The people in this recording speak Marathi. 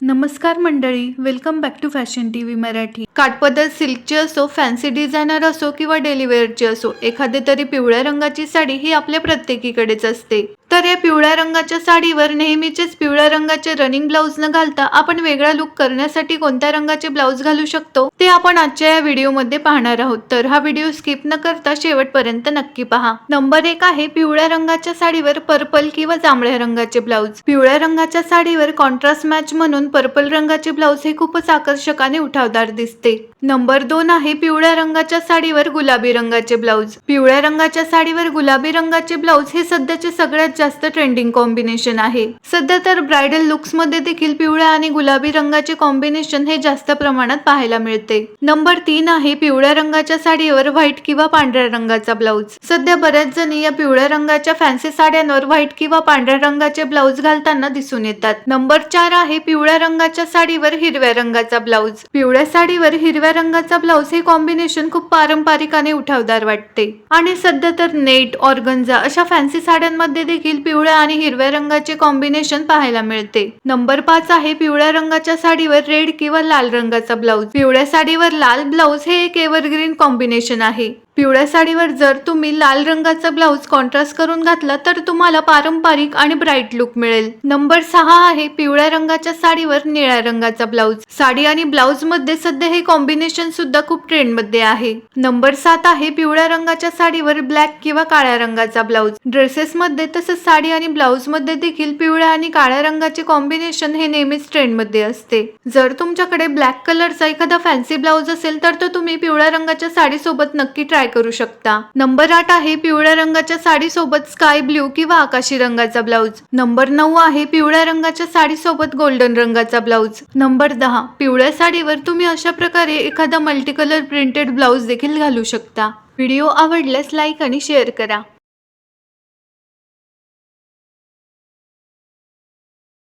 नमस्कार मंडळी welcome back to fashion T V Marathi. काठपदर सिल्कची असो फॅन्सी डिझायनर असो किंवा डेलीवेअरची असो एखादी तरी पिवळ्या रंगाची साडी ही आपल्या प्रत्येकीकडेच असते. तर या पिवळ्या रंगाच्या साडीवर नेहमीचेच पिवळ्या रंगाचे रनिंग ब्लाऊज न घालता आपण वेगळा लुक करण्यासाठी कोणत्या रंगाचे ब्लाऊज घालू शकतो ते आपण आजच्या या व्हिडिओमध्ये पाहणार आहोत. तर हा व्हिडिओ स्किप न करता शेवटपर्यंत नक्की पहा. नंबर एक आहे पिवळ्या रंगाच्या साडीवर पर्पल किंवा जांभळ्या रंगाचे ब्लाऊज पिवळ्या रंगाच्या साडीवर कॉन्ट्रास्ट मॅच म्हणून पर्पल रंगाचे ब्लाऊज हे खूपच आकर्षक आणि उठावदार दिसते. नंबर दोन आहे पिवळ्या रंगाच्या साडीवर गुलाबी रंगाचे ब्लाऊज पिवळ्या रंगाच्या साडीवर गुलाबी रंगाचे ब्लाऊज हे सध्याचे सगळ्यात जास्त ट्रेंडिंग कॉम्बिनेशन आहे. सध्या तर ब्रायडल लुक्समध्ये देखील पिवळ्या आणि गुलाबी रंगाचे कॉम्बिनेशन हे जास्त प्रमाणात पाहायला मिळते. नंबर तीन आहे पिवळ्या रंगाच्या साडीवर व्हाईट किंवा पांढऱ्या रंगाचा ब्लाऊज सध्या बऱ्याच जणी या पिवळ्या रंगाच्या फॅन्सी साड्यांवर व्हाईट किंवा पांढऱ्या रंगाचे ब्लाऊज घालताना दिसून येतात. नंबर चार आहे पिवळ्या रंगाच्या साडीवर हिरव्या रंगाचा ब्लाऊज पिवळ्या साडीवर हिरव्या रंगाचा ब्लाऊज हे कॉम्बिनेशन खूप पारंपरिक आणि उठावदार वाटते. आणि सध्या तर नेट ऑर्गन्झा अशा फॅन्सी साड्यांमध्ये देखील पिवळ्या आणि हिरव्या रंगाचे कॉम्बिनेशन पाहायला मिळते. नंबर पाच आहे पिवळ्या रंगाच्या साडीवर रेड किंवा लाल रंगाचा ब्लाऊज पिवळ्या साडीवर लाल ब्लाऊज हे एक एव्हरग्रीन कॉम्बिनेशन आहे. पिवळ्या साडीवर जर तुम्ही लाल रंगाचा ब्लाऊज कॉन्ट्रास्ट करून घातला तर तुम्हाला पारंपरिक आणि ब्राईट लुक मिळेल. नंबर सहा आहे पिवळ्या रंगाच्या साडीवर निळ्या रंगाचा ब्लाऊज. साडी आणि ब्लाऊजमध्ये सध्या हे कॉम्बिनेशन सुद्धा खूप ट्रेंडमध्ये आहे. नंबर सात आहे पिवळ्या रंगाच्या साडीवर ब्लॅक किंवा काळ्या रंगाचा ब्लाऊज. ड्रेसेस मध्ये तसंच साडी आणि ब्लाऊजमध्ये देखील पिवळ्या आणि काळ्या रंगाचे कॉम्बिनेशन हे नेहमीच ट्रेंडमध्ये असते. जर तुमच्याकडे ब्लॅक कलरचा एखादा फॅन्सी ब्लाऊज असेल तर तो तुम्ही पिवळ्या रंगाच्या साडीसोबत नक्की ट्राय करू शकता. नंबर आठ आहे पिवळ्या रंगाच्या साडी सोबत स्काय ब्ल्यू किंवा आकाशी रंगाचा ब्लाऊज. नंबर नऊ आहे पिवळ्या रंगाच्या साडी सोबत गोल्डन रंगाचा ब्लाऊज. नंबर दहा पिवळ्या साडीवर तुम्ही अशा प्रकारे एखादा मल्टी कलर प्रिंटेड ब्लाऊज देखील घालू शकता. व्हिडिओ आवडल्यास लाईक आणि शेअर करा.